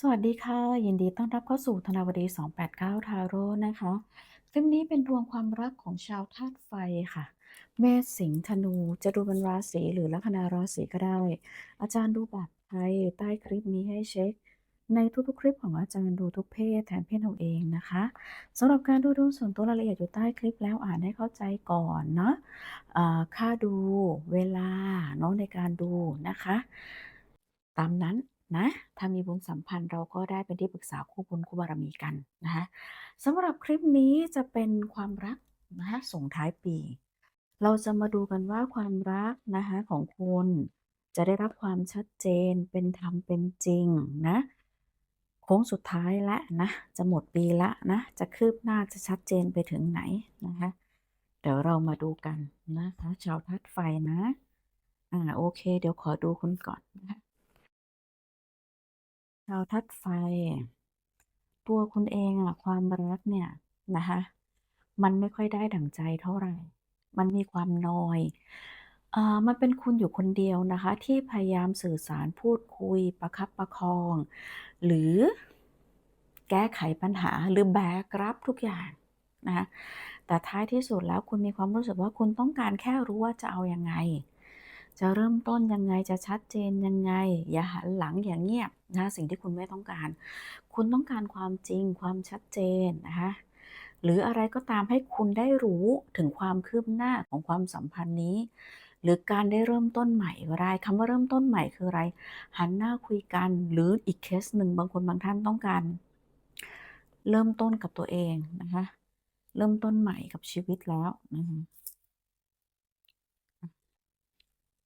สวัสดีค่ะ ยินดีต้อนรับเข้าสู่ธนาวดี 289 ทาโร่นะคะคลิปนี้เป็นดวงความรักของชาวธาตุไฟค่ะ เมษสิงห์ธนูจะดูเป็นราศีหรือลัคนาราศีก็ได้ อาจารย์ดูแบบไทยใต้คลิปนี้ให้เช็ค ในทุกๆ คลิปของอาจารย์ดูทุกเพศแทนเพศเราเองนะคะสำหรับการดูดวงส่วนตัวรายละเอียดอยู่ใต้คลิปแล้วอ่านให้เข้าใจก่อนเนาะอ่าค่าดูเวลาเนาะในการดูนะคะ ตามนั้น นะถ้ามีบุญสัมพันธ์เราก็ได้เป็นที่ปรึกษาคู่บุญคู่บารมีกันนะคะสำหรับคลิปนี้จะเป็นความรักนะคะส่งท้ายปี เราจะมาดูกันว่าความรักนะคะของคุณจะได้รับความชัดเจนเป็นธรรมเป็นจริงนะโค้งสุดท้ายละนะจะหมดปีละนะจะคืบหน้าจะชัดเจนไปถึงไหนนะคะเดี๋ยวเรามาดูกันนะคะชาวทัดไฟนะอ่าโอเค เดี๋ยวขอดูคุณก่อนนะคะ ชาวทัดไฟ ตัวคุณเองอะความรักเนี่ยนะคะมันไม่ค่อยได้ดั่งใจเท่าไหร่มันมีความนอย เอ่อ มันเป็นคุณอยู่คนเดียวนะคะ ที่พยายามสื่อสารพูดคุยประคับประคอง หรือแก้ไขปัญหาหรือแบกรับทุกอย่างนะคะแต่ท้ายที่สุดแล้วคุณมีความรู้สึกว่าคุณต้องการแค่รู้ว่าจะเอายังไง จะเริ่มต้นยังไงจะชัดเจนยังไง อย่าหันหลังอย่างเงียบ นะสิ่งที่คุณไม่ต้องการ คุณต้องการความจริงความชัดเจนนะคะหรืออะไรก็ตามให้คุณได้รู้ถึงความคืบหน้าของความสัมพันธ์นี้ หรือการได้เริ่มต้นใหม่ก็ได้คำว่าเริ่มต้นใหม่คืออะไร หันหน้าคุยกันหรืออีกเคสหนึ่งบางคนบางท่านต้องการ เริ่มต้นกับตัวเองนะคะเริ่มต้นใหม่กับชีวิตแล้วนะคะ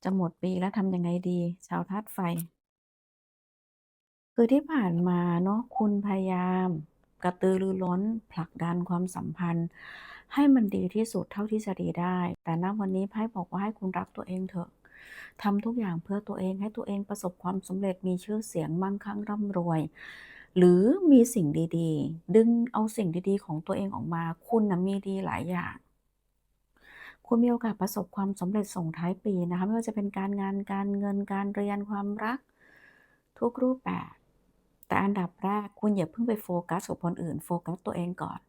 จะหมดปีแล้วทำยังไงดี ชาวธาตุไฟ คือที่ผ่านมาเนาะ คุณพยายามกระตือรือร้น ผลักดันความสัมพันธ์ ให้มันดีที่สุดเท่าที่จะดีได้ แต่ ณ วันนี้ไพ่บอกว่าให้คุณรักตัวเองเถอะ ทำทุกอย่างเพื่อตัวเอง ให้ตัวเองประสบความสำเร็จ มีชื่อเสียง มั่งคั่งร่ำรวย หรือมีสิ่งดี ๆ ดึงเอาสิ่งดี ๆ ของตัวเองออกมา คุณนะมีดีหลายอย่าง คุณมีโอกาสประสบความสำเร็จส่งท้ายปีนะคะ ไม่ว่าจะเป็นการงาน การเงิน การเรียน ความรัก ทุกรูปแบบ แต่อันดับแรกคุณอย่าเพิ่งไปโฟกัสกับคนอื่นโฟกัสตัวเองก่อน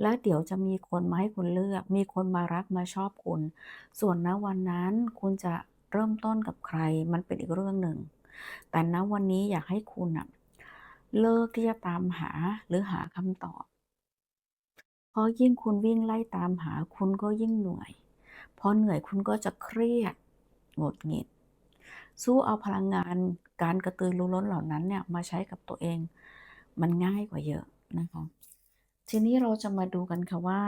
แล้วเดี๋ยวจะมีคนมาให้คุณเลือก มีคนมารักมาชอบคุณ ส่วนณวันนั้นคุณจะเริ่มต้นกับใครมันเป็นอีกเรื่องหนึ่ง แต่ณวันนี้อยากให้คุณอะเลิกที่จะตามหาหรือหาคำตอบ เพราะยิ่งคุณวิ่งไล่ตามหาคุณก็ยิ่งเหนื่อย พอเหนื่อยคุณก็จะเครียดหงุดหงิด สู้เอาพลังงานการกระตือรือร้นเหล่านั้นเนี่ยมาใช้กับตัวเอง มันง่ายกว่าเยอะนะคะทีนี้เราจะมาดูกันค่ะว่า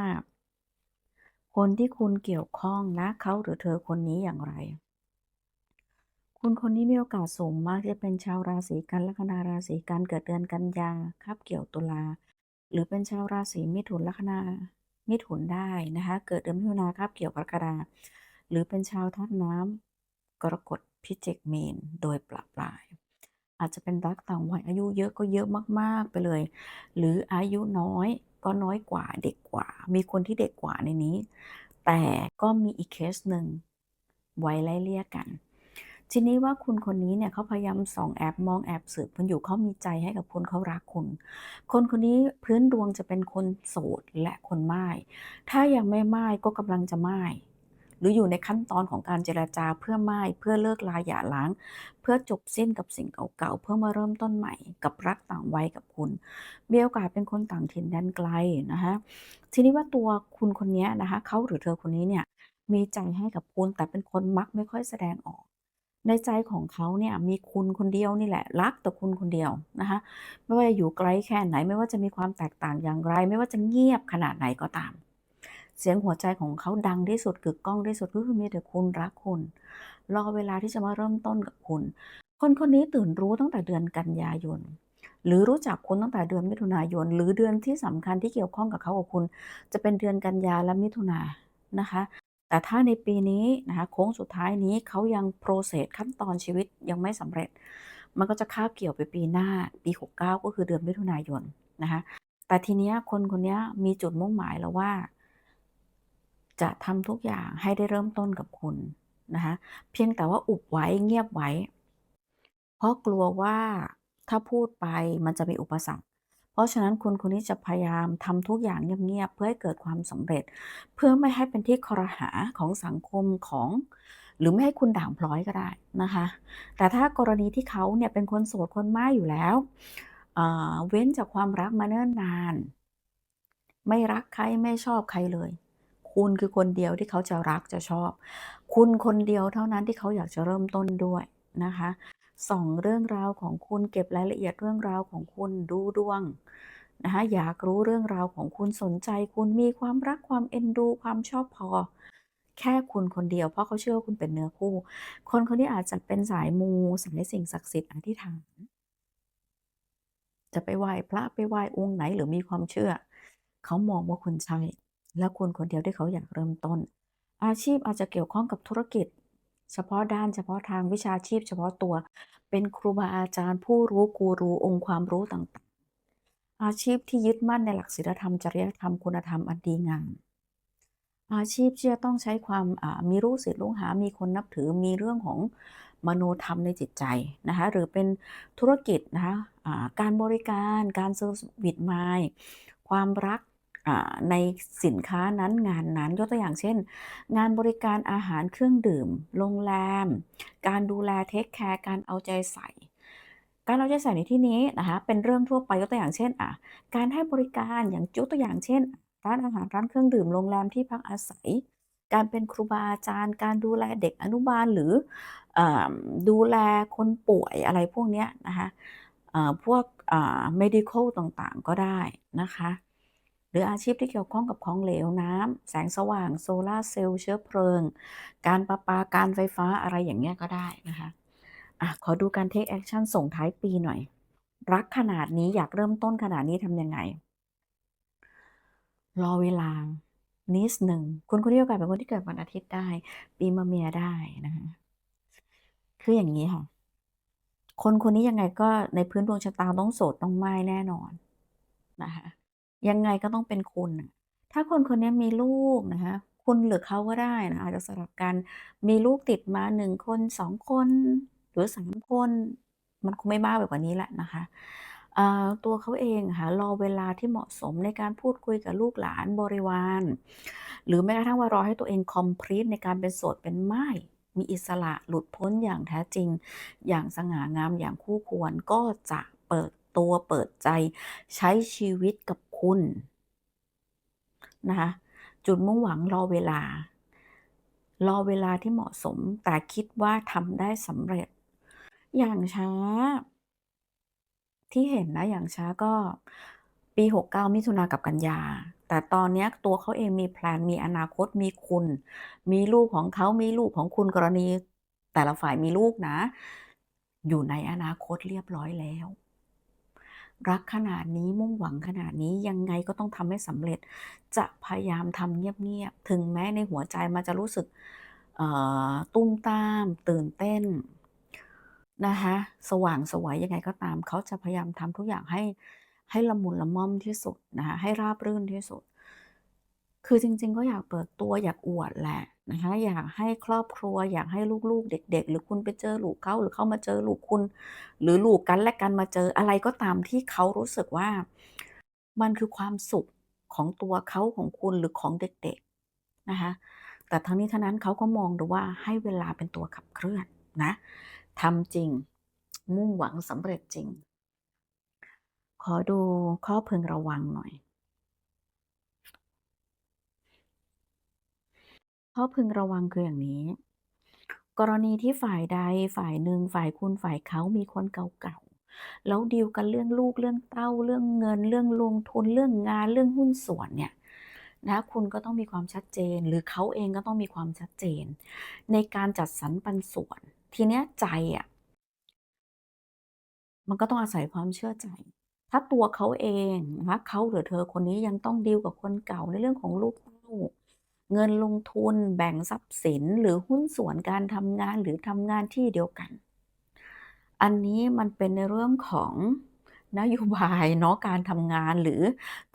คนที่คุณเกี่ยวข้องนะเขาหรือเธอคนนี้อย่างไร คุณคนนี้มีโอกาสสูงมากที่จะเป็นชาวราศีกันลัคนาราศีกันเกิดเดือนกันยาคาบเกี่ยวตุลาหรือเป็นชาวราศีมิถุนลัคนามิถุนได้นะคะ เกิดเดือนมิถุนาคาบเกี่ยวกรกฎาหรือเป็นชาวธาตุน้ำกรกฎ พิจิกเมนโดยปลาปลาย อาจจะเป็นรักต่างวัยอายุเยอะก็เยอะมากๆไปเลย หรืออายุน้อยก็น้อยกว่าเด็กกว่า มีคนที่เด็กกว่าในนี้ แต่ก็มีอีกเคสหนึ่งไว้ไล่เลี่ยกัน ทีนี้ว่าคุณคนนี้เนี่ยเขาพยายามส่องแอบมองแอบสืบคุณอยู่เขามีใจให้กับคุณเขารักคุณ คนคนนี้พื้นดวงจะเป็นคนโสดและคนไม่ถ้ายังไม่ไม่ายก็กำลังจะไม่าย หรืออยู่ในขั้นตอนของการเจรจาเพื่อไม่เพื่อเลิกลาหย่าร้าง เพื่อจบสิ้นกับสิ่งเก่าๆเพื่อมาเริ่มต้นใหม่ กับรักต่างวัยกับคุณมีโอกาสเป็นคนต่างถิ่นแดนไกลนะคะทีนี้ว่าตัวคุณคนนี้นะคะเขาหรือเธอคนนี้เนี่ยมีใจให้กับคุณแต่เป็นคนมักไม่ค่อยแสดงออกในใจของเขาเนี่ยมีคุณคนเดียวนี่แหละ รักแต่คุณคนเดียวนะคะไม่ว่าจะอยู่ไกลแค่ไหนไม่ว่าจะมีความแตกต่างอย่างไร ไม่ว่าจะเงียบขนาดไหนก็ตาม เสียงหัวใจของเขาดังที่สุดกึกก้องที่สุดก็คือมีแต่คุณรักคุณรอเวลาที่จะมาเริ่มต้นกับคุณ คนคนนี้ตื่นรู้ตั้งแต่เดือนกันยายนหรือรู้จักคุณตั้งแต่เดือนมิถุนายน หรือเดือนที่สำคัญที่เกี่ยวข้องกับเขากับคุณ จะเป็นเดือนกันยาและมิถุนานะคะ แต่ถ้าในปีนี้นะคะโค้งสุดท้ายนี้เขายังโปรเซสขั้นตอนชีวิตยังไม่สำเร็จ มันก็จะคาบเกี่ยวไปปีหน้าปี 69 ก็คือเดือนมิถุนายนนะคะแต่ทีเนี้ยคนคนนี้มีจุดมุ่งหมายแล้วว่า จะทำทุกอย่างให้ได้เริ่มต้นกับคุณนะคะเพียงแต่ว่าอุบไว้เงียบไว้ เพราะกลัวว่าถ้าพูดไปมันจะมีอุปสรรค เพราะฉะนั้นคุณคนนี้จะพยายามทำทุกอย่างเงียบๆเพื่อให้เกิดความสำเร็จ เพื่อไม่ให้เป็นที่ครหาของสังคมของหรือไม่ให้คุณด่างพร้อยก็ได้นะคะ แต่ถ้ากรณีที่เขาเนี่ยเป็นคนโสดคนม่าอยู่แล้วเเว้นจากความรักมาเนิ่นนาน ไม่รักใครไม่ชอบใครเลย คุณคือคนเดียวที่เขาจะรักจะชอบ คุณคนเดียวเท่านั้นที่เขาอยากจะเริ่มต้นด้วยนะคะส่องเรื่องราวของคุณเก็บรายละเอียดเรื่องราวของคุณดูดวงนะคะอยากรู้เรื่องราวของคุณสนใจ คุณมีความรักความเอ็นดู ความชอบพอ แค่คุณคนเดียวเพราะเขาเชื่อว่าคุณเป็นเนื้อคู่ คนคนนี้อาจจะเป็นสายมูสายสิ่งศักดิ์สิทธิ์อธิษฐานจะไปไหว้พระไปไหว้องค์ไหนหรือมีความเชื่อ เขามองว่าคุณใช่ และคุณคนเดียวที่เขาอยากเริ่มต้น อาชีพอาจจะเกี่ยวข้องกับธุรกิจ เฉพาะด้านเฉพาะทางวิชาชีพ เฉพาะตัว เป็นครูบาอาจารย์ ผู้รู้กูรูองค์ความรู้ต่างๆ อาชีพที่ยึดมั่นในหลักศีลธรรมจริยธรรมคุณธรรมอันดีงามอาชีพที่จะต้องใช้ความมีลูกศิษย์ลูกหา มีคนนับถือ มีเรื่องของมโนธรรมในจิตใจนะคะ หรือเป็นธุรกิจนะคะอ่าการบริการ การเซอร์วิสไมายความรัก ในสินค้านั้นงานนั้นยกตัวอย่างเช่น งานบริการอาหารเครื่องดื่ม โรงแรม การดูแลเทคแคร์การเอาใจใส่ การเอาใจใส่ในที่นี้นะคะเป็นเรื่องทั่วไปยกตัวอย่างเช่นอ่าการให้บริการอย่างยกตัวอย่างเช่น ร้านอาหารร้านเครื่องดื่มโรงแรมที่พักอาศัย การเป็นครูบาอาจารย์ การดูแลเด็กอนุบาลหรืออดูแลคนป่วยอะไรพวกนี้นะคะพวก medical ต่างๆก็ได้นะคะ หรืออาชีพที่เกี่ยวข้องกับของเหลวน้ำแสงสว่างโซลาเซลล์เชื้อเพลิง การประปาการไฟฟ้าอะไรอย่างเงี้ยก็ได้นะคะอ่าขอดูการ take action ส่งท้ายปีหน่อย รักขนาดนี้อยากเริ่มต้นขนาดนี้ทำยังไง?รอเวลานิดหนึ่งคุณคนนี้โอกาสเป็นคนที่เกิดวันอาทิตย์ได้ ปีมะเมียได้นะคะคืออย่างงี้ค่ะ คนคนนี้ยังไงก็ในพื้นดวงชะตาต้องโสดต้องไม่ายแน่นอนนะคะ ยังไงก็ต้องเป็นคุณ ถ้าคนคนนี้มีลูกนะคะคุณหรือเขาก็ได้นะอาจจะสลับกันมีลูกติดมา1คน2คน หรือ3คน มันคงไม่มากไปกว่านี้แหละนะคะตัวเขาเองค่ะรอเวลาที่เหมาะสมในการพูดคุยกับลูกหลานบริวาร หรือแม้กระทั่งว่ารอให้ตัวเอง complete ในการเป็นโสดเป็นไม่มีอิสระหลุดพ้นอย่างแท้จริง อย่างสง่างามอย่างคู่ควรก็จะเปิดตัวเปิดใจใช้ชีวิตกับ คุณนะคะจุดมุ่งหวังรอเวลา รอเวลาที่เหมาะสม แต่คิดว่าทำได้สำเร็จ อย่างช้า ที่เห็นนะอย่างช้าก็ปี 69 มิถุนากับกันยา แต่ตอนนี้ตัวเขาเองมีแพลนมีอนาคตมีคุณ มีลูกของเขามีลูกของคุณกรณี แต่ละฝ่ายมีลูกนะ อยู่ในอนาคตเรียบร้อยแล้ว รักขนาดนี้มุ่งหวังขนาดนี้ยังไงก็ต้องทำให้สำเร็จ จะพยายามทำเงียบๆถึงแม้ในหัวใจมันจะรู้สึกตุ้มตาม ตื่นเต้นนะคะสว่างสวยังไงก็ตาม เขาจะพยายามทำทุกอย่างให้ให้ละมุนละม่อมที่สุดนะคะให้ราบรื่นที่สุด คือจริง ๆ ก็อยากเปิดตัวอยากอวดแหละนะคะ อยากให้ครอบครัว อยากให้ลูกๆ เด็ก ๆ หรือคุณไปเจอลูกเขาหรือเขามาเจอลูกคุณ หรือลูกกันและกันมาเจออะไรก็ตามที่เขารู้สึกว่า มันคือความสุขของตัวเขาของคุณหรือของเด็ก ๆ นะคะ แต่ทั้งนี้ทั้งนั้นเขาก็มองดูว่าให้เวลาเป็นตัวขับเคลื่อนนะทำจริง มุ่งหวังสำเร็จจริง ขอดูข้อพึงระวังหน่อย ข้อพึงระวังคืออย่างนี้ กรณีที่ฝ่ายใดฝ่ายหนึ่งฝ่ายคุณฝ่ายเขามีคนเก่าๆแล้วดีลกันเรื่องลูกเรื่องเต้าเรื่องเงิน เรื่องลงทุนเรื่องงานเรื่องหุ้นส่วนเนี่ยนะคุณก็ต้องมีความชัดเจน หรือเขาเองก็ต้องมีความชัดเจน ในการจัดสรรปันส่วน ทีเนี้ยใจอะมันก็ต้องอาศัยความเชื่อใจ ถ้าตัวเขาเองนะคะเขาหรือเธอคนนี้ยังต้องดีลกับคนเก่าในเรื่องของลูกเต้า เงินลงทุนแบ่งทรัพย์สินหรือหุ้นส่วนการทำงานหรือทำงานที่เดียวกัน อันนี้มันเป็นในเรื่องของนโยบายเนาะการทำงานหรือ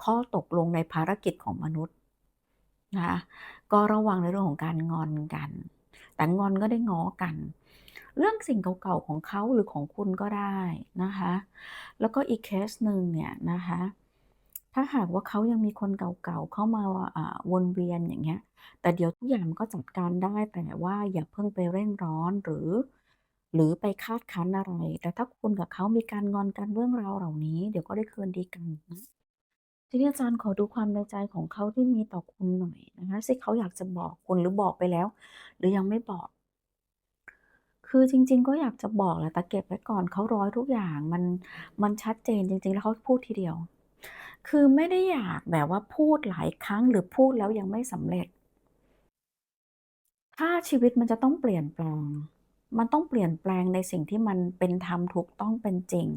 ข้อตกลงในภารกิจของมนุษย์นะคะก็ระวังในเรื่องของการงอนกัน แต่งอนก็ได้ง้อกัน เรื่องสิ่งเก่าๆของเขาหรือของคุณก็ได้นะคะ แล้วก็อีกเคสหนึ่งเนี่ยนะคะ ถ้าหากว่าเขายังมีคนเก่าๆเข้ามาอ่าวนเวียนอย่างเงี้ย แต่เดี๋ยวทุกอย่างมันก็จัดการได้แต่ว่าอย่าเพิ่งไปเร่งร้อนหรือ หรือไปคาดคั้นอะไร แต่ถ้าคุณกับเขามีการงอนกันเรื่องราวเหล่านี้ เดี๋ยวก็ได้คืนดีกันนะทีนี้อาจารย์ขอดูความในใจของเขาที่มีต่อคุณหน่อยนะคะที่เขาอยากจะบอกคุณหรือบอกไปแล้ว หรือยังไม่บอก คือจริง ๆ ก็อยากจะบอกแหละแต่เก็บไว้ก่อนเขาร้อยทุกอย่างมันมันชัดเจนจริง ๆ แล้วเขาพูดทีเดียว คือไม่ได้อยากแบบว่าพูดหลายครั้งหรือพูดแล้วยังไม่สำเร็จ ถ้าชีวิตมันจะต้องเปลี่ยนแปลง มันต้องเปลี่ยนแปลงในสิ่งที่มันเป็นธรรมถูกต้องเป็นจริง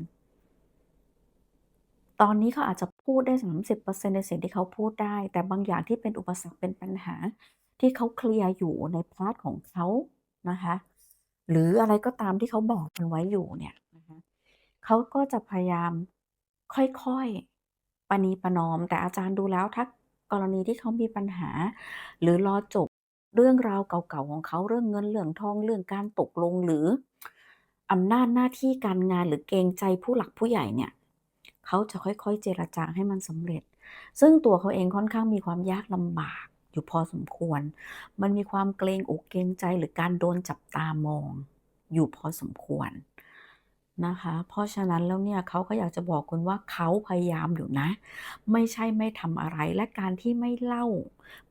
ตอนนี้เขาอาจจะพูดได้30%ในสิ่งที่เขาพูดได้ แต่บางอย่างที่เป็นอุปสรรคเป็นปัญหา ที่เขาเคลียร์อยู่ในพาร์ตของเขานะคะ หรืออะไรก็ตามที่เขาบอกคุณไว้อยู่เนี่ยนะคะเขาก็จะพยายามค่อยๆ ประนีประนอม แต่อาจารย์ดูแล้วถ้ากรณีที่เขามีปัญหา หรือรอจบเรื่องราวเก่าๆของเขาเรื่องเงินเรื่องทองเรื่องการตกลงหรืออำนาจหน้าที่การงานหรือเกรงใจผู้หลักผู้ใหญ่เนี่ยเขาจะค่อยๆ เจรจาให้มันสำเร็จ ซึ่งตัวเขาเองค่อนข้างมีความยากลำบากอยู่พอสมควร มันมีความเกรงอกเกรงใจหรือการโดนจับตามอง อยู่พอสมควร นะคะ เพราะฉะนั้นแล้วเนี่ยเขาก็อยากจะบอกคุณว่าเขาพยายามอยู่นะ ไม่ใช่ไม่ทำอะไรและการที่ไม่เล่า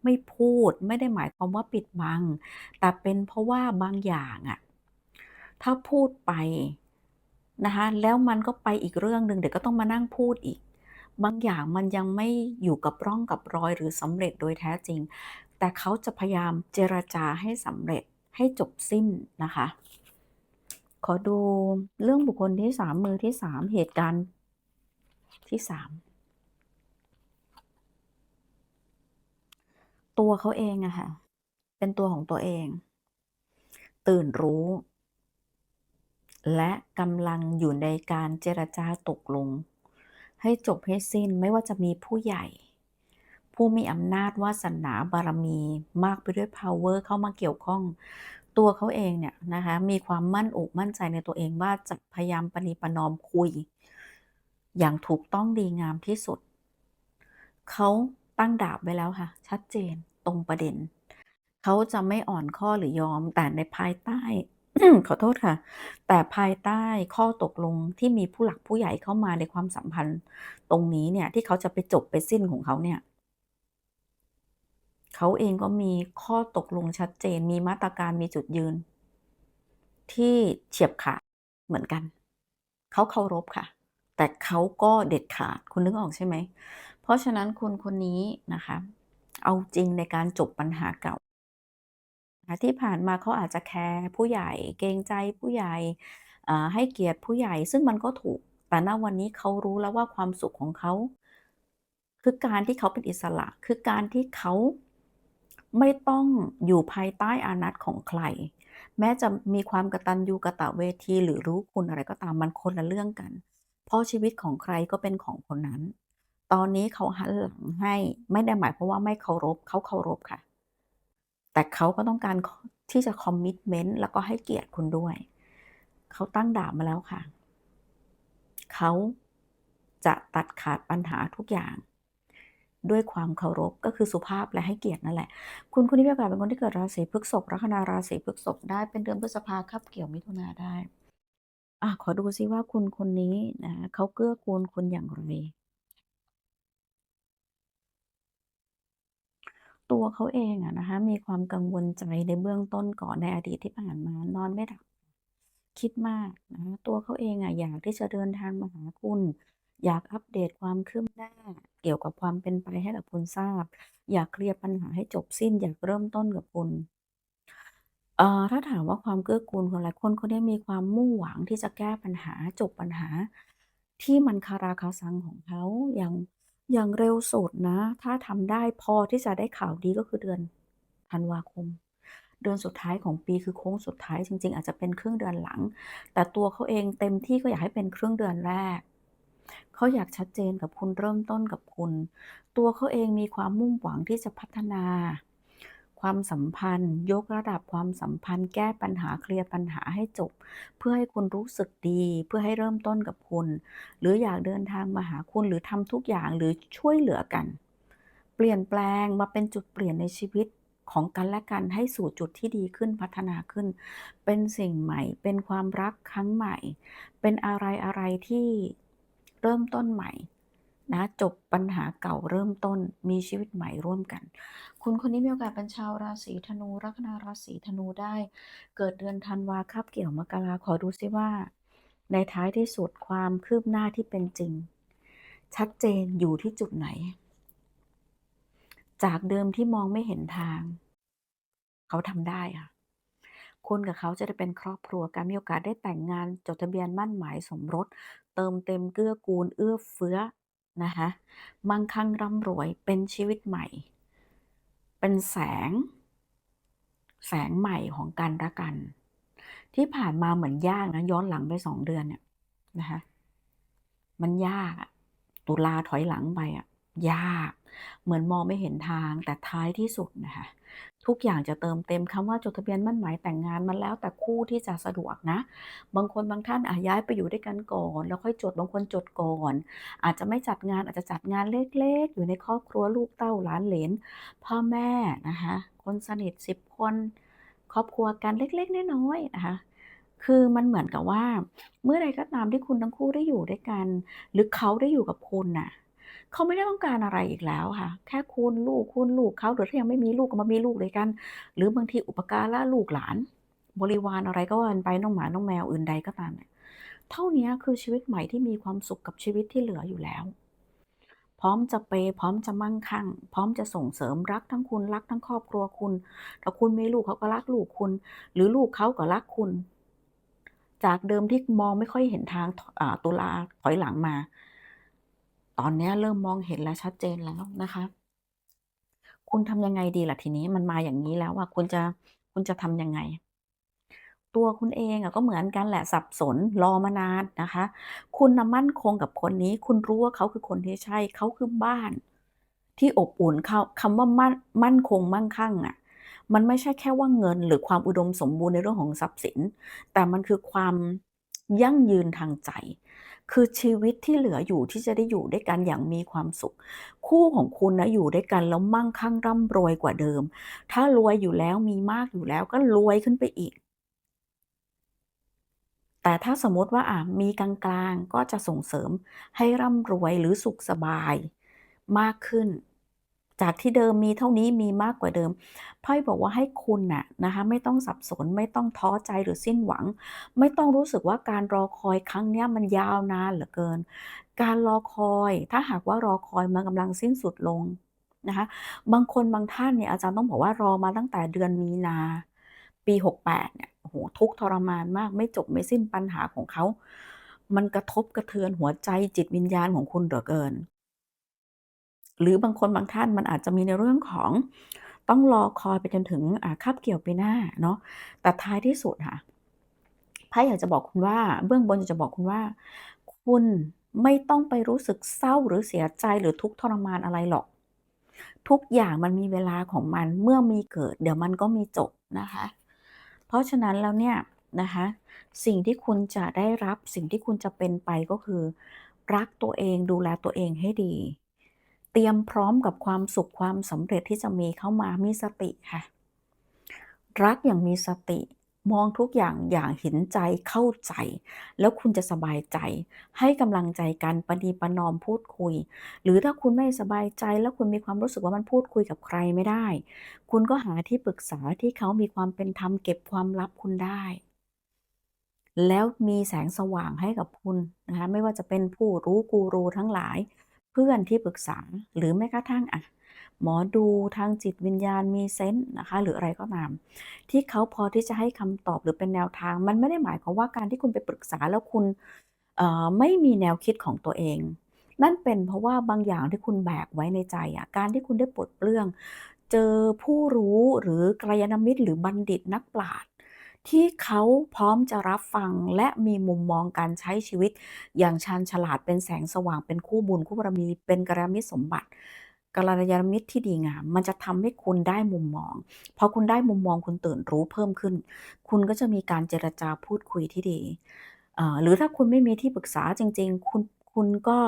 ไม่พูดไม่ได้หมายความว่าปิดบัง แต่เป็นเพราะว่าบางอย่างอะถ้าพูดไปนะคะแล้วมันก็ไปอีกเรื่องหนึ่งเดี๋ยวก็ต้องมานั่งพูดอีก บางอย่างมันยังไม่อยู่กับร่องกับรอยหรือสำเร็จโดยแท้จริง แต่เขาจะพยายามเจรจาให้สำเร็จให้จบสิ้นนะคะ ขอดูเรื่องบุคคลที่3มือที่3เหตุการณ์ที่3ตัวเขาเองอะค่ะ เป็นตัวของตัวเอง ตื่นรู้ และกำลังอยู่ในการเจรจาตกลง ให้จบให้สิ้นไม่ว่าจะมีผู้ใหญ่ ผู้มีอำนาจวาสนาบารมีมากไปด้วยพาวเวอร์เข้ามาเกี่ยวข้อง ตัวเขาเองเนี่ยนะคะมีความมั่นอกมั่นใจในตัวเองว่าจะพยายามประนีประนอมคุย อย่างถูกต้องดีงามที่สุด เขาตั้งดาบไว้แล้วค่ะ ชัดเจนตรงประเด็น เขาจะไม่อ่อนข้อหรือยอมแต่ในภายใต้ขอโทษค่ะ แต่ภายใต้ข้อตกลงที่มีผู้หลักผู้ใหญ่เข้ามาในความสัมพันธ์ ตรงนี้เนี่ยที่เขาจะไปจบไปสิ้นของเขาเนี่ย เขาเองก็มีข้อตกลงชัดเจน มีมาตรการมีจุดยืน ที่เฉียบขาดเหมือนกัน เขาเคารพค่ะ แต่เขาก็เด็ดขาดคุณนึกออกใช่ไหม เพราะฉะนั้นคุณคนนี้นะคะ เอาจริงในการจบปัญหาเก่า ที่ผ่านมาเขาอาจจะแคร์ผู้ใหญ่เกรงใจผู้ใหญ่ให้เกียรติผู้ใหญ่ซึ่งมันก็ถูก แต่ณวันนี้เขารู้แล้วว่าความสุขของเขา คือการที่เขาเป็นอิสระ คือการที่เขา ไม่ต้องอยู่ภายใต้อานัตของใคร แม้จะมีความกระตัญญูกระตะเวที หรือรู้คุณอะไรก็ตามมันคนละเรื่องกัน เพราะชีวิตของใครก็เป็นของคนนั้น ตอนนี้เขาหันหลังให้ไม่ได้หมายความว่าไม่เคารพเขาเคารพค่ะ แต่เขาก็ต้องการที่จะคอมมิตเมนต์แล้วก็ให้เกียรติคุณด้วย เขาตั้งดาบมาแล้วค่ะ เขาจะตัดขาดปัญหาทุกอย่าง ด้วยความเคารพก็คือสุภาพและให้เกียรตินั่นแหละ คุณคนนี้มีโอกาสเป็นคนที่เกิดราศีพฤษภลัคนาราศีพฤษภได้เป็นเดือนพฤษภาคาบเกี่ยวมิถุนาได้อาขอดูซิว่าคุณคนนี้นะเขาเกื้อกูลคุณอย่างไร?ตัวเขาเองอะนะคะมีความกังวลใจในเบื้องต้นก่อนในอดีตที่ผ่านมานอนไม่หลับคิดมากนะตัวเขาเองอะอยากที่จะเดินทางมาหาคุณ อยากอัปเดตความคืบหน้า เกี่ยวกับความเป็นไปให้กับคุณทราบ อยากเคลียร์ปัญหาให้จบสิ้น อยากเริ่มต้นกับคุณเอ่อถ้าถามว่าความเกื้อกูลคืออะไรคนคนนี้มีความมุ่งหวังที่จะแก้ปัญหาจบปัญหา ที่มันคาราคาซังของเขาอย่างอย่างเร็วสุดนะ ถ้าทำได้พอที่จะได้ข่าวดีก็คือเดือนธันวาคม เดือนสุดท้ายของปีคือโค้งสุดท้ายจริง ๆ อาจจะเป็นครึ่งเดือนหลัง แต่ตัวเขาเองเต็มที่ก็อยากให้เป็นครึ่งเดือนแรก เขาอยากชัดเจนกับคุณเริ่มต้นกับคุณ ตัวเขาเองมีความมุ่งหวังที่จะพัฒนา ความสัมพันธ์ ยกระดับความสัมพันธ์ แก้ปัญหาเคลียร์ปัญหาให้จบ เพื่อให้คุณรู้สึกดี เพื่อให้เริ่มต้นกับคุณ หรืออยากเดินทางมาหาคุณหรือทำทุกอย่างหรือช่วยเหลือกัน เปลี่ยนแปลงมาเป็นจุดเปลี่ยนในชีวิตของกันและกันให้สู่จุดที่ดีขึ้นพัฒนาขึ้น เป็นสิ่งใหม่ เป็นความรักครั้งใหม่ เป็นอะไรๆที่ เริ่มต้นใหม่นะจบปัญหาเก่าเริ่มต้นมีชีวิตใหม่ร่วมกัน คุณคนนี้มีโอกาสเป็นชาวราศีธนู ลัคนาราศีธนูได้ เกิดเดือนธันวาคาบเกี่ยวมกราขอดูซิว่า ในท้ายที่สุดความคืบหน้าที่เป็นจริง ชัดเจนอยู่ที่จุดไหน จากเดิมที่มองไม่เห็นทาง เขาทำได้ค่ะคุณกับเขาจะได้เป็นครอบครัวกันมีโอกาสได้แต่งงานจดทะเบียนมั่นหมายสมรส เติมเต็มเกื้อกูลเอื้อเฟื้อนะคะมั่งคั่งร่ำรวยเป็นชีวิตใหม่ เป็นแสง แสงใหม่ของการละกัน ที่ผ่านมาเหมือนยากนะย้อนหลังไปสองเดือนเนี่ยนะคะมันยากตุลาถอยหลังไปอะ ยาก เหมือนมองไม่เห็นทางแต่ท้ายที่สุดนะคะทุกอย่างจะเติมเต็มคำว่าจดทะเบียนมั่นหมายแต่งงานมันแล้วแต่คู่ที่จะสะดวกนะ บางคนบางท่านอะย้ายไปอยู่ด้วยกันก่อน แล้วค่อยจดบางคนจดก่อน อาจจะไม่จัดงานอาจจะจัดงานเล็กๆ อยู่ในครอบครัวลูกเต้าหลานเหลนพ่อแม่นะคะคนสนิท10คนครอบครัวกันเล็กๆน้อยๆนะคะคือมันเหมือนกับว่า เมื่อใดก็ตามที่คุณทั้งคู่ได้อยู่ด้วยกัน หรือเขาได้อยู่กับคุณน่ะ เขาไม่ได้ต้องการอะไรอีกแล้วค่ะ แค่คุณลูกคุณลูกเขาหรือถ้ายังไม่มีลูกก็มามีลูกด้วยกัน หรือบางทีอุปการะลูกหลาน บริวารอะไรก็ว่ากันไปน้องหมาน้องแมวอื่นใดก็ตามเนี่ยเท่านี้คือชีวิตใหม่ที่มีความสุขกับชีวิตที่เหลืออยู่แล้ว พร้อมจะเปพร้อมจะมั่งคั่ง พร้อมจะส่งเสริมรักทั้งคุณรักทั้งครอบครัวคุณถ้าคุณมีลูกเขาก็รักลูกคุณ หรือลูกเขาก็รักคุณ จากเดิมที่มองไม่ค่อยเห็นทางตุลาถอยหลังมา ตอนนี้เริ่มมองเห็นและชัดเจนแล้วนะคะ คุณทำยังไงดีล่ะทีนี้มันมาอย่างงี้แล้วอะคุณจะคุณจะทำยังไง?ตัวคุณเองอะก็เหมือนกันแหละสับสนรอมานานนะคะ คุณนมั่นคงกับคนนี้ คุณรู้ว่าเขาคือคนที่ใช่เขาคือบ้าน ที่อบอุ่นเขาคำว่ามั่นมั่นคงมั่งคั่งอะมันไม่ใช่แค่ว่าเงินหรือความอุดมสมบูรณ์ในเรื่องของทรัพย์สิน แต่มันคือความยั่งยืนทางใจ คือชีวิตที่เหลืออยู่ที่จะได้อยู่ด้วยกันอย่างมีความสุข คู่ของคุณนะอยู่ด้วยกันแล้วมั่งคั่งร่ำรวยกว่าเดิม ถ้ารวยอยู่แล้วมีมากอยู่แล้วก็รวยขึ้นไปอีก แต่ถ้าสมมติว่าอะมีกลางๆก็จะส่งเสริมให้ร่ำรวยหรือสุขสบายมากขึ้น จากที่เดิมมีเท่านี้มีมากกว่าเดิมไพ่บอกว่าให้คุณน่ะนะคะไม่ต้องสับสนไม่ต้องท้อใจหรือสิ้นหวัง ไม่ต้องรู้สึกว่าการรอคอยครั้งนี้มันยาวนานเหลือเกิน การรอคอยถ้าหากว่ารอคอยมันกำลังสิ้นสุดลงนะคะบางคนบางท่านเนี่ยอาจารย์ต้องบอกว่ารอมาตั้งแต่เดือนมีนา ปี 68เนี่ยโอ้โฮทุกทรมานมากไม่จบไม่สิ้นปัญหาของเขา มันกระทบกระเทือนหัวใจจิตวิญญาณของคุณเหลือเกิน หรือบางคนบางท่านมันอาจจะมีในเรื่องของต้องรอคอยไปจนถึงอ่าคาบเกี่ยวปีหน้าเนาะแต่ท้ายที่สุดค่ะไพ่อยากจะบอกคุณว่า เบื้องบนอยากจะบอกคุณว่า คุณไม่ต้องไปรู้สึกเศร้าหรือเสียใจหรือทุกข์ทรมานอะไรหรอก ทุกอย่างมันมีเวลาของมันเมื่อมีเกิด เดี๋ยวมันก็มีจบนะคะ เพราะฉะนั้นแล้วเนี่ยนะคะสิ่งที่คุณจะได้รับสิ่งที่คุณจะเป็นไปก็คือ รักตัวเองดูแลตัวเองให้ดี เตรียมพร้อมกับความสุขความสำเร็จที่จะมีเข้ามามีสติค่ะ รักอย่างมีสติมองทุกอย่างอย่างเห็นใจเข้าใจ แล้วคุณจะสบายใจ ให้กำลังใจกันประนีปนอมพูดคุย หรือถ้าคุณไม่สบายใจแล้วคุณมีความรู้สึกว่ามันพูดคุยกับใครไม่ได้ คุณก็หาที่ปรึกษาที่เขามีความเป็นธรรมเก็บความลับคุณได้ แล้วมีแสงสว่างให้กับคุณนะคะไม่ว่าจะเป็นผู้รู้กูรูทั้งหลาย เพื่อนที่ปรึกษา หรือแม้กระทั่งอะหมอดูทางจิตวิญญาณมีเซนส์นะคะ หรืออะไรก็ตาม ที่เขาพอที่จะให้คำตอบหรือเป็นแนวทาง มันไม่ได้หมายความว่าการที่คุณไปปรึกษาแล้วคุณไม่มีแนวคิดของตัวเอง นั่นเป็นเพราะว่าบางอย่างที่คุณแบกไว้ในใจอะการที่คุณได้ปลดเปลื้อง เจอผู้รู้หรือกัลยาณมิตรหรือบัณฑิตนักปราชญ์ ที่เขาพร้อมจะรับฟังและมีมุมมองการใช้ชีวิต อย่างชาญฉลาดเป็นแสงสว่างเป็นคู่บุญคู่บารมีเป็นกัลยามิตรสมบัติกัลยาณมิตรที่ดีงาม มันจะทำให้คุณได้มุมมอง พอคุณได้มุมมองคุณตื่นรู้เพิ่มขึ้น คุณก็จะมีการเจรจาพูดคุยที่ดี หรือถ้าคุณไม่มีที่ปรึกษาจริง ๆ คุณคุณก็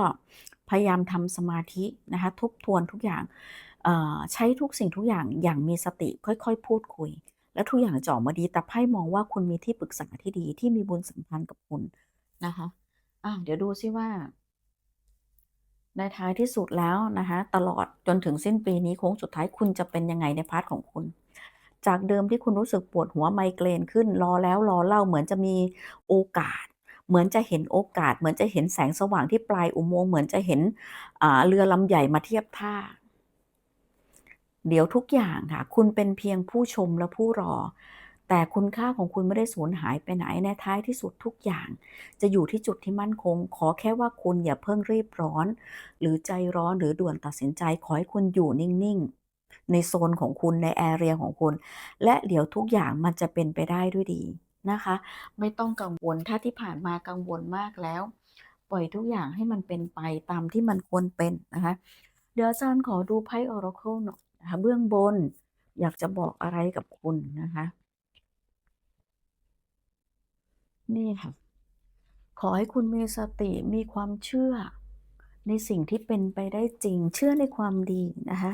พยายามทำสมาธินะคะทบทวนทุกอย่างใช้ทุกสิ่งทุกอย่างอย่างมีสติค่อย ๆ พูดคุย แล้วทุกอย่างจะอมาดีแต่ไพ่มองว่าคุณมีที่ปรึกษาที่ดีที่มีบุญสัมพันธ์กับคุณนะคะอ่าเดี๋ยวดูซิว่า ในท้ายที่สุดแล้วนะคะตลอดจนถึงสิ้นปีนี้โค้งสุดท้ายคุณจะเป็นยังไงในพาร์ตของคุณ จากเดิมที่คุณรู้สึกปวดหัวไมเกรนขึ้นรอแล้วรอเล่าเหมือนจะมีโอกาส เหมือนจะเห็นโอกาส เหมือนจะเห็นแสงสว่างที่ปลายอุโมงค์เหมือนจะเห็นอ่าเรือลำใหญ่มาเทียบท่า เดี๋ยวทุกอย่างค่ะ คุณเป็นเพียงผู้ชมและผู้รอ แต่คุณค่าของคุณไม่ได้สูญหายไปไหนในท้ายที่สุดทุกอย่าง จะอยู่ที่จุดที่มั่นคง ขอแค่ว่าคุณอย่าเพิ่งรีบร้อน หรือใจร้อนหรือด่วนตัดสินใจ ขอให้คุณอยู่นิ่งๆ ในโซนของคุณใน area ของคุณ และเดี๋ยวทุกอย่างมันจะเป็นไปได้ด้วยดีนะคะ ไม่ต้องกังวลถ้าที่ผ่านมากังวลมากแล้ว ปล่อยทุกอย่างให้มันเป็นไปตามที่มันควรเป็นนะคะ เดี๋ยวอาจารย์ขอดูไพ่ Oracle หน่อย นะคะเบื้องบนอยากจะบอกอะไรกับคุณนะคะ นี่ค่ะ ขอให้คุณมีสติมีความเชื่อ ในสิ่งที่เป็นไปได้จริง เชื่อในความดีนะคะ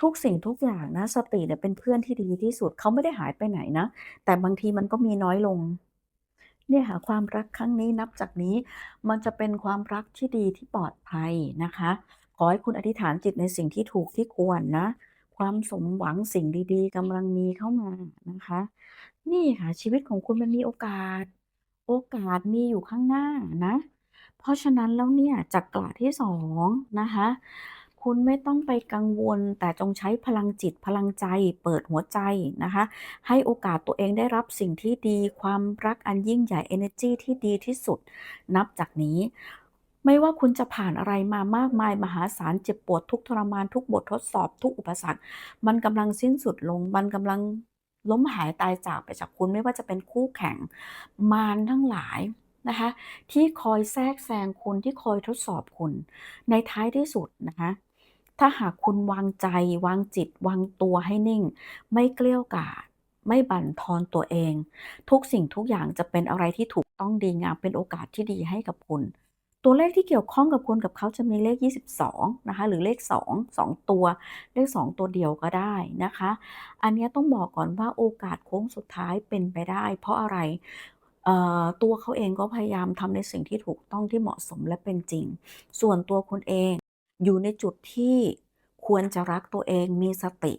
ทุกสิ่งทุกอย่างนะสติเนี่ยเป็นเพื่อนที่ดีที่สุดเขาไม่ได้หายไปไหนนะ แต่บางทีมันก็มีน้อยลงเนี่ยค่ะความรักครั้งนี้นับจากนี้มันจะเป็นความรักที่ดีที่ปลอดภัยนะคะ ขอให้คุณอธิษฐานจิตในสิ่งที่ถูกที่ควรนะ ความสมหวังสิ่งดีๆกำลังมีเข้ามานะคะ นี่ค่ะชีวิตของคุณมันมีโอกาส โอกาสมีอยู่ข้างหน้านะ เพราะฉะนั้นแล้วเนี่ยจักระที่2นะคะ คุณไม่ต้องไปกังวลแต่จงใช้พลังจิตพลังใจเปิดหัวใจนะคะ ให้โอกาสตัวเองได้รับสิ่งที่ดี ความรักอันยิ่งใหญ่เอเนอร์จีที่ดีที่สุด นับจากนี้ ไม่ว่าคุณจะผ่านอะไรมามากมายมหาศาลเจ็บปวดทุกทรมานทุกบททดสอบทุกอุปสรรค มันกำลังสิ้นสุดลง มันกำลังล้มหายตายจากไปจากคุณไม่ว่าจะเป็นคู่แข่งมารทั้งหลายนะคะที่คอยแทรกแซงคุณที่คอยทดสอบคุณ ในท้ายที่สุดนะคะถ้าหากคุณวางใจวางจิต วางตัวให้นิ่ง ไม่เกลี้ยวกล่อมไม่บั่นทอนตัวเอง ทุกสิ่งทุกอย่างจะเป็นอะไรที่ถูกต้องดีงามเป็นโอกาสที่ดีให้กับคุณ ตัวเลขที่เกี่ยวข้องกับคุณกับเขาจะมีเลข 22 นะคะ หรือเลข 2 2 ตัว เลข 2 ตัวเดียวก็ได้นะคะ อันนี้ต้องบอกก่อนว่าโอกาสโค้งสุดท้ายเป็นไปได้ เพราะอะไรตัวเขาเองก็พยายามทำในสิ่งที่ถูกต้องที่เหมาะสมและเป็นจริง ส่วนตัวคุณเองอยู่ในจุดที่ควรจะรักตัวเองมีสติ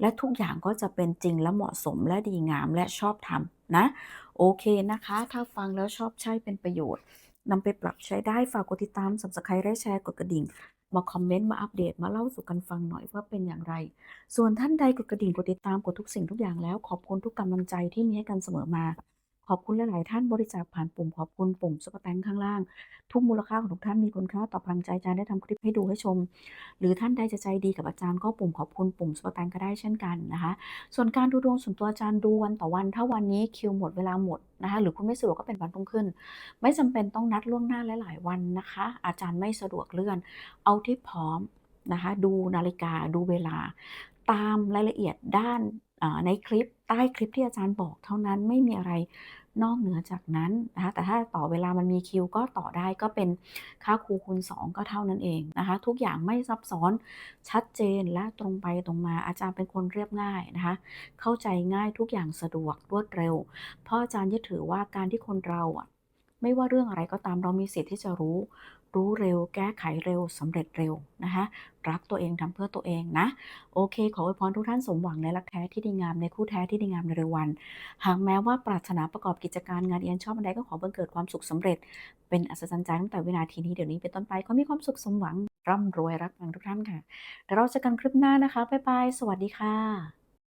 และทุกอย่างก็จะเป็นจริงและเหมาะสมและดีงามและชอบธรรมนะ โอเคนะคะ ถ้าฟังแล้วชอบใช้เป็นประโยชน์ นำไปปรับใช้ได้ฝากกดติดตามสับสไครต์ไละแชร์กดกระดิ่ง มาคอมเมนต์มาอัปเดตมาเล่าสู่กันฟังหน่อยว่าเป็นอย่างไร ส่วนท่านใดกดกระดิ่งกดติดตามกดทุกสิ่งทุกอย่างแล้วขอบคุณทุกกำลังใจที่มีให้กันเสมอมา ขอบคุณหลาย ๆ ท่านบริจาคผ่านปุ่มขอบคุณปุ่มซุปเปอร์แตงข้างล่าง ทุกมูลค่าของทุกท่านมีคุณค่าต่อพลังใจอาจารย์ได้ทำคลิปให้ดูให้ชม หรือท่านใดจะใจดีกับอาจารย์ก็ปุ่มขอบคุณปุ่มซุปเปอร์แตงก็ได้เช่นกันนะคะ ส่วนการดูดวงส่วนตัวอาจารย์ดูวันต่อวัน ถ้าวันนี้คิวหมดเวลาหมดนะคะหรือคุณไม่สะดวกก็เป็นวันรุ่งขึ้น ไม่จำเป็นต้องนัดล่วงหน้าหลาย ๆ วันนะคะ อาจารย์ไม่สะดวกเลื่อน เอาที่พร้อมนะคะดูนาฬิกาดูเวลา ตามรายละเอียดด้านในคลิปใต้คลิปที่อาจารย์บอกเท่านั้นไม่มีอะไร นอกเหนือจากนั้นนะคะแต่ถ้าต่อเวลามันมีคิวก็ต่อได้ก็เป็นค่าครูคูณ 2 ก็เท่านั้นเองนะคะ ทุกอย่างไม่ซับซ้อนชัดเจนและตรงไปตรงมาอาจารย์เป็นคนเรียบง่ายนะคะ เข้าใจง่ายทุกอย่างสะดวกรวดเร็ว เพราะอาจารย์ยึดถือว่าการที่คนเราอะไม่ว่าเรื่องอะไรก็ตามเรามีสิทธิ์ที่จะรู้ รู้เร็ว แก้ไขเร็วสำเร็จเร็วนะคะรักตัวเองทำเพื่อตัวเองนะ โอเค ขออวยพรทุกท่านสมหวังในรักแท้ที่ดีงามในคู่แท้ที่ดีงามในเร็ววัน หากแม้ว่าปรารถนาประกอบกิจการงานเรียนชอบอันใดก็ขอบังเกิดความสุขสำเร็จ เป็นอัศจรรย์ใจตั้งแต่วินาทีนี้เดี๋ยวนี้เป็นต้นไปขอมีความสุขสมหวังร่ำรวยรักปังทุกท่านค่ะเดี๋ยวเราจอกันคลิปหน้านะคะบ๊ายบายสวัสดีค่ะ